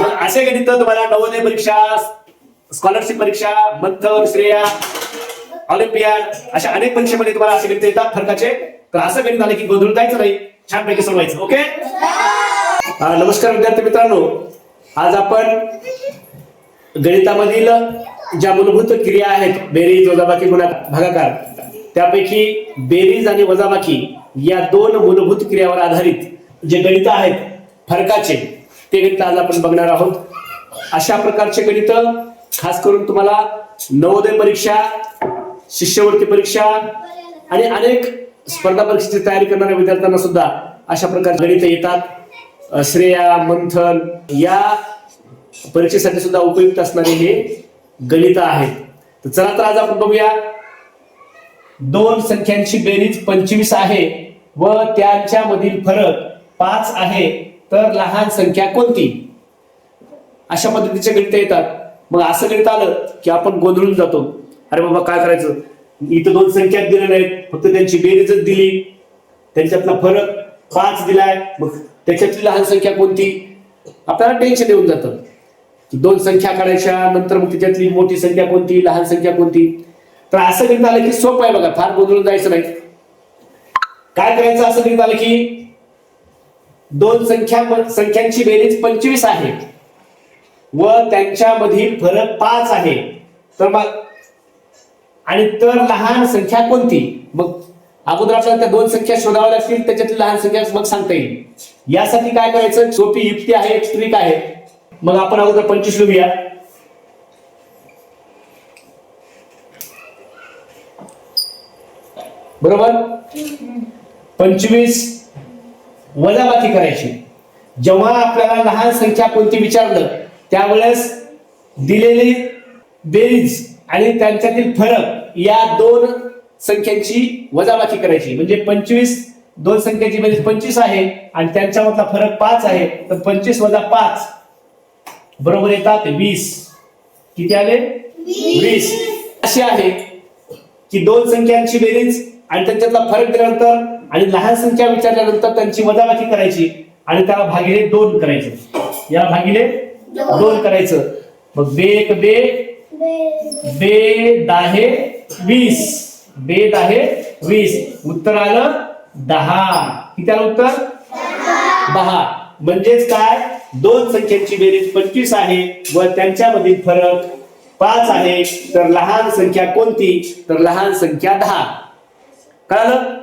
मग असे गणित तुम्हाला नवोदय परीक्षा स्कॉलरशिप परीक्षा मंथन श्रेया ऑलिम्पियाड अशा अनेक परीक्षेमध्ये तुम्हाला असे गणित येतात फरकाचे. तर असं गणित आलं की गोंधळून जायचं नाही. छानपैकी सोडवायचं ओके? नमस्कार विद्यार्थी मित्रांनो. आज आपण गणितामधील ज्या मूलभूत क्रिया आहेत बेरीज वजाबाकी भागाकार त्यापैकी बेरीज आणि वजाबाकी या दोन मूलभूत क्रियावर आधारित जे गणित आहेत फरकाचे ते गणित आज आपण बघणार आहोत. अशा प्रकारचे गणित खास करून तुम्हाला नवोदय परीक्षा शिष्यवृत्ती परीक्षा आणि अनेक स्पर्धा परीक्षेची तयारी करणाऱ्या विद्यार्थ्यांना सुद्धा अशा प्रकारचे गणित येतात. श्रेया मंथन या परीक्षेसाठी सुद्धा उपयुक्त असणारे हे गणित आहेत. तर चला तर आज आपण बघूया. दोन संख्यांची बेरीज पंचवीस आहे व त्यांच्यामधील फरक पाच आहे. तर लहान संख्या कोणती? अशा पद्धतीचे गणित येतात. मग असं गणित आलं की आपण गोंधळून जातो. अरे बाबा काय करायचं? इथं दोन संख्या दिल्या नाहीत. फक्त त्यांची बेरीजच दिली. त्यांच्यातला फरक पाच दिलाय. मग त्याच्यातली लहान संख्या कोणती? आपल्याला टेन्शन येऊन जातं. दोन संख्या काढायच्या नंतर मग त्याच्यातली मोठी संख्या कोणती? लहान संख्या कोणती? तर असं गणित आलं की सोपं आहे बघा. फार गोंधळून जायचं नाही. काय करायचं? असं गणित आलं की दोन संख्या संख्यांची बेरीज पंचवीस आहे. व त्यांच्यामधील फरक पाच आहे. तर मग आणि तर लहान संख्या कोणती? मग अगोदर आपल्याला त्या दोन संख्या शोधाव्या लागतील त्याच्यातली लहान संख्या मग सांगता येईल. यासाठी काय करायचं? सोपी युक्ती आहे एक ट्रिक आहे. मग आपण अगोदर पंचवीस लिहूया. बरोबर? पंचवीस वजाबाकी करायची. जेव्हा आपल्याला लहान संख्या कोणती विचारलं त्यावेळेस दिलेली बेरीज आणि त्यांच्यातील फरक या दोन संख्यांची वजाबाकी करायची. म्हणजे पंचवीस दोन संख्येची बेरीज पंचवीस आहे आणि त्यांच्यामधला फरक पाच आहे तर पंचवीस वजा पाच. बरोबर येतात वीस. किती आले? वीस. असे आहे की दोन संख्यांची बेरीज आणि त्यांच्यातला फरक दिल्यानंतर आणि लहान संख्या विचारल्यानंतर त्यांची वजाबाकी करायची आणि त्याला भागिले दोन करायचं. या भागिले दोन करायचं. मग बे एक बे बे दाहे वीस. बे दाहे वीस. उत्तर आलं दहा. किती आलं उत्तर? दहा. म्हणजेच काय? दोन संख्यांची बेरीज पंचवीस आहे व त्यांच्यामधील फरक पाच आहे. तर लहान संख्या कोणती? तर लहान संख्या दहा. कळालं?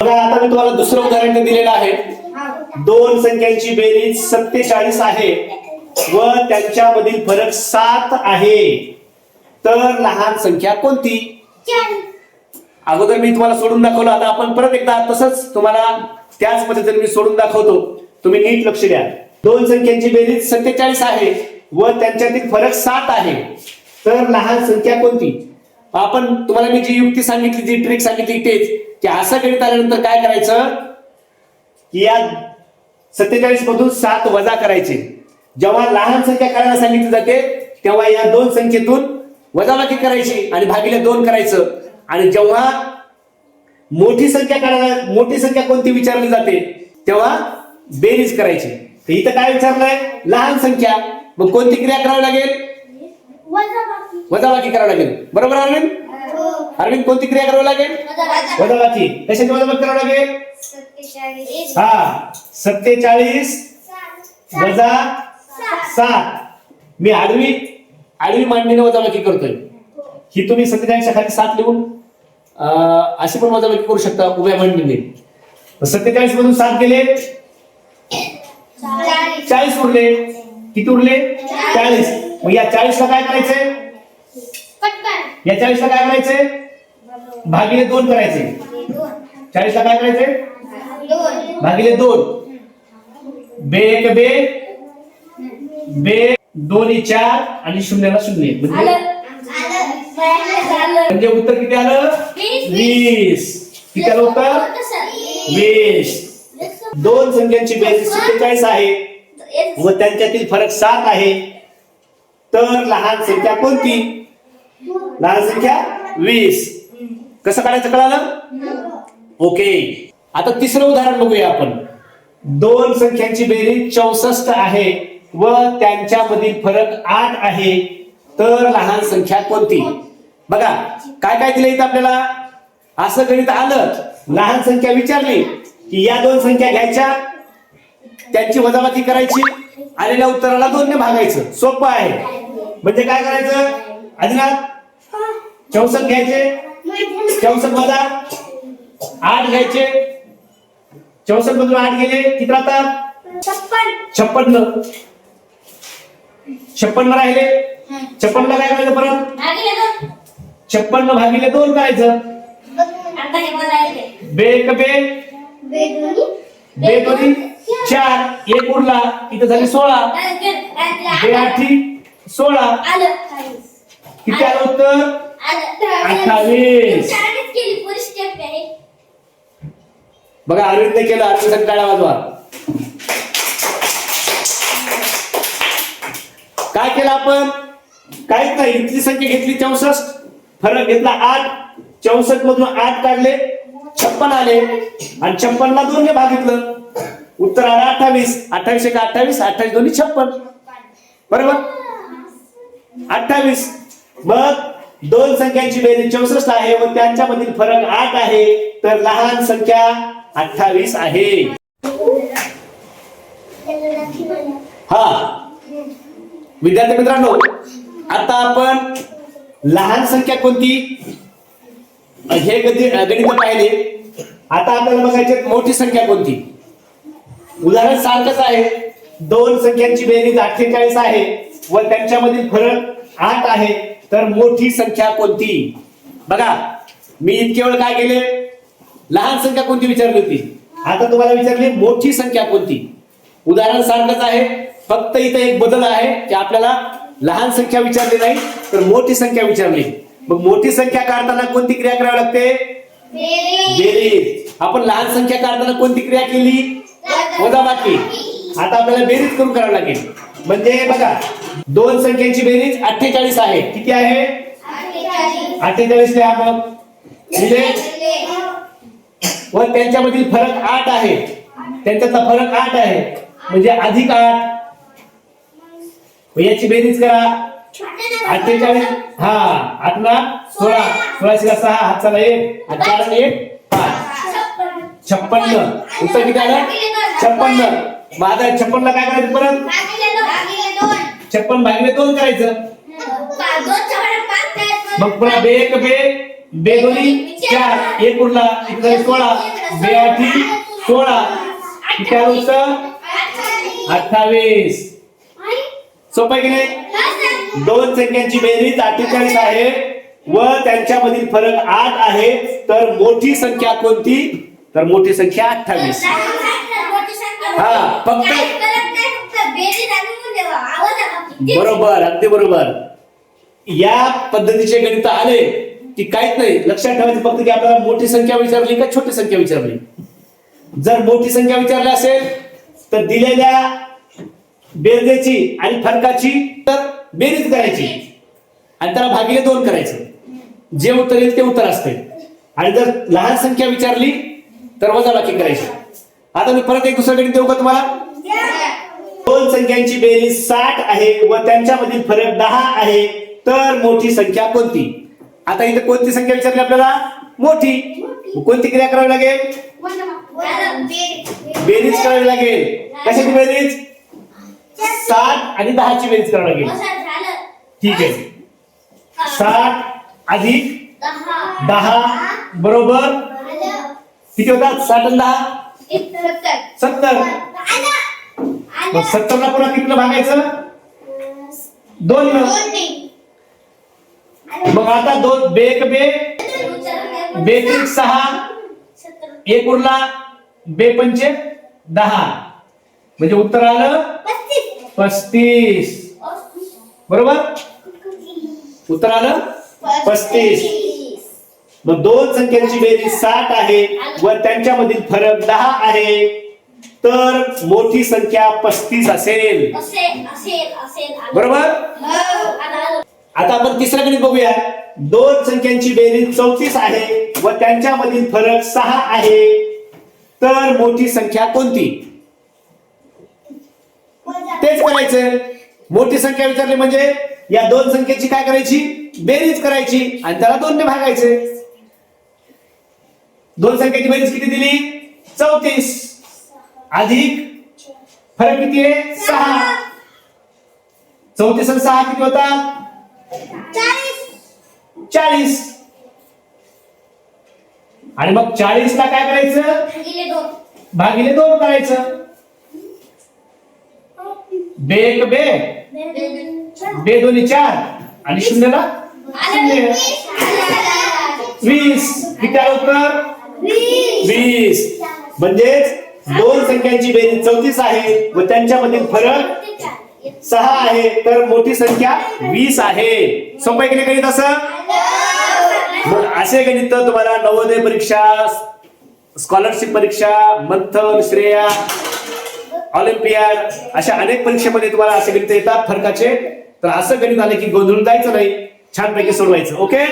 बघा आता मी तुम्हाला दुसरं उदाहरण दिलेलं आहे. दोन संख्यांची बेरीज सत्तेचाळीस आहे व त्यांच्यामधील फरक सात आहे. तर लहान संख्या कोणती? अगोदर मी तुम्हाला सोडून दाखवलं आता आपण परत एकदा तसंच तुम्हाला त्याच पद्धतीने मी सोडून दाखवतो. तुम्ही नीट लक्ष द्या. दोन संख्यांची बेरीज सत्तेचाळीस आहे व त्यांच्यातील फरक सात आहे. तर लहान संख्या कोणती? आपण तुम्हाला मी जी युक्ती सांगितली जी ट्रिक सांगितली तेच. की असं गणित आल्यानंतर काय करायचं? की या सत्तेचाळीस मधून सात वजा करायचे. जेव्हा लहान संख्या करायला सांगितली जाते तेव्हा या दोन संख्येतून वजाबाकी करायची आणि भागीला दोन करायचं. आणि जेव्हा मोठी संख्या काढायला मोठी संख्या कोणती विचारली जाते तेव्हा बेरीज करायची. तर इथं काय विचारलंय? लहान संख्या. मग कोणती क्रिया करावी लागेल? वजाबाकी. करावी लागेल. बरोबर अरविंद? अरविंद कोणती क्रिया करावी लागेल? वजाबाकी. कशाची वजाबाकी करावी लागेल? हा सत्तेचाळीस वजा सात. मी आडवी? आडवी मांडणीने वजाबाकी करतोय. ही. तुम्ही सत्तेचाळीसच्या खाली सात लिहून? अं, अशी पण वजाबाकी करू शकता उभ्या मांडणीने सत्तेचाळीस मधून सात गेले चाळीस. उरले. किती उरले? चाळीस. मग या चाळीसला काय करायचंय? या चाळीसला काय करायचंय? भागिले दोन करायचे. चाळीसला काय करायचंय? भागिले दोन. बे एक बे. बे दोन्ही चार आणि शून्याला शून्य. म्हणजे म्हणजे उत्तर किती आलं? वीस. किती आलं उत्तर? वीस. दोन संख्यांची बेरीज सत्तेचाळीस आहे. व त्यांच्यातील फरक सात आहे. तर लहान संख्या कोणती? लहान संख्या वीस. कसं काढायचं कळालं? ओके. आता तिसरं उदाहरण बघूया आपण. दोन संख्यांची बेरीज चौसष्ट आहे व त्यांच्यामधील फरक आठ आहे. तर लहान संख्या कोणती? बघा काय काय दिलं इथं आपल्याला? असं गणित आलं लहान संख्या विचारली की या दोन संख्या घ्यायच्या? त्यांची वजाबाती करायची. आलेल्या उत्तराला दोन ने भागायचं. सोपं आहे. म्हणजे काय करायचं? आदिनाथ चौसष्ट घ्यायचे. चौसष्ट वजा आठ घ्यायचे. चौसष्ट मधून आठ गेले. किती राहतात? छप्पन. छप्पन्न छप्पन्न राहिले. छप्पन्न काय करायचं परत? छप्पन्न भागिले दोन करायचं. बे एक बे दोन्ही. चार एक उरला इथं झाली सोळा. बे आठी सोळा. किती आलं उत्तर? अठ्ठावीस. बघा अरविंदने केलं अरविंद टाळा वाजवा. काय केलं आपण? काहीच नाही इथली संख्या घेतली चौसष्ट. फरक घेतला आठ. चौसष्ट मधून आठ काढले छप्पन आले. आणि छप्पनला दोन ने भागितलं उत्तर आलं अठ्ठावीस. अठ्ठावीस एक अठ्ठावीस अठ्ठावीस दोन्ही छप्पन. बरोबर? अठ्ठावीस. मग दोन संख्यांची बेरीज चौसष्ट आहे व त्यांच्यामधील फरक आठ आहे. तर लहान संख्या अठ्ठावीस आहे. हा. विद्यार्थी मित्रांनो आता आपण लहान संख्या कोणती? हे गणित गणित पाहिले. आता आपल्याला बघायचे मोठी संख्या कोणती? उदाहरण सारखंच आहे. दोन संख्यांची बेरीज अठ्ठेचाळीस आहे व त्यांच्यामधील फरक आठ आहे. तर मोठी संख्या कोणती? बघा मी इतके वेळ काय केले? लहान संख्या कोणती विचारली होती? आता तुम्हाला विचारली मोठी संख्या कोणती? उदाहरण सारखंच आहे. फक्त इथं एक बदल आहे की आपल्याला लहान संख्या विचारली नाही तर मोठी संख्या विचारली. मग मोठी संख्या काढताना कोणती क्रिया करावी लागते? बेरीज. आपण लहान संख्या काढताना कोणती क्रिया केली? वजाबाकी आता आपल्याला बेरीज करून करावं लागेल. म्हणजे बघा दोन संख्यांची बेरीज अठ्ठेचाळीस आहे. किती आहे? अठ्ठेचाळीस लिहा मग म्हणजे व त्यांच्यामधील फरक आठ आहे. त्यांच्यातला फरक आठ आहे. म्हणजे अधिक आठ. याची बेरीज करा. अठ्ठेचाळीस हा आठ ना? सोळा. सोळाशे सहा हात चालला एक. आठ एक. छप्पन्न. उत्तर किती आलं छप्पन्न. माझा छप्पनला काय करायचं परत? छप्पन भागिले दोन करायचं. मग पुन्हा बे एक बे. बे दोन्ही चार. एक उरला. इकडे सोळा. बे आठी सोळा. किती आलं उत्तर अठ्ठावीस. सोपं की नाही? दोन संख्यांची बेरीज अठ्ठेचाळीस आहे. व त्यांच्यामधील फरक आठ आहे. तर मोठी संख्या कोणती? तर मोठी संख्या अठ्ठावीस. हा, फक्त- बरोबर अगदी बरोबर. या पद्धतीचे गणित आले की काहीच नाही. लक्षात ठेवायचं फक्त की आपल्याला मोठी संख्या विचारली का छोटी संख्या विचारली? जर मोठी संख्या विचारली असेल तर दिलेल्या बेरजेची आणि फरकाची तर बेरीज करायची. आणि त्याला भागिले दोन करायचं. जे उत्तर येईल ते उत्तर असते. आणि जर लहान संख्या विचारली तर वजाबाकी करायची. आता मी परत एक दुसरं देऊ का तुम्हाला? दोन संख्यांची बेरीज साठ आहे व त्यांच्यामधील फरक दहा आहे. तर मोठी संख्या कोणती? आता इथे कोणती संख्या विचारली आपल्याला? मोठी. कोणती क्रिया करावी लागेल? बेरीज करावी लागेल. कशाची बेरीज? साठ आणि दहाची बेरीज करावी लागेल. ठीक आहे. साठ अधिक दहा. बरोबर? किती होतात? साठ दहा? सत्तर. मग सत्तरला पुन्हा कितीला भागायचं? दोन. मग आता दोन. बे एक बे बे त्रिक सहा. एक उरला. बे पंचे दहा. म्हणजे उत्तर आलं? पस्तीस. बरोबर? उत्तर आलं? पस्तीस. मग दोन संख्यांची बेरीज साठ आहे व त्यांच्यामधील फरक दहा आहे. तर मोठी संख्या पस्तीस असेल. बरोबर? आता आपण तिसरं गणित बघूया. दोन संख्यांची बेरीज चौतीस आहे व त्यांच्यामधील फरक सहा आहे. तर मोठी संख्या कोणती? तेच करायचं. मोठी संख्या विचारली म्हणजे या दोन संख्येची काय करायची? बेरीज करायची आणि त्याला दोनने भागायचे. दोन संख्येची बेरीज किती दिली? चौतीस. अधिक फरक किती आहे? सहा. चौतीस आणि सहा किती होता? चाळीस. आणि मग चाळीस ला काय करायचं? भागिले दोन. करायचं. बे एक बे. बे दोन्ही चार. आणि शून्यला? शून्य. वीस. किती उत्तर? वीस. म्हणजेच दोन संख्यांची बेरीज चौतीस आहे व त्यांच्यामधील फरक सहा आहे. तर मोठी संख्या वीस आहे. सोपं आहे की नाही गणित असं? असे गणित तुम्हाला नवोदय परीक्षा स्कॉलरशिप परीक्षा मंथन श्रेया ऑलिम्पियाड अशा अनेक परीक्षेमध्ये तुम्हाला असे गणित येतात फरकाचे. तर असं गणित आले की गोंधळून जायचं नाही. छानपैकी सोडवायचं. ओके?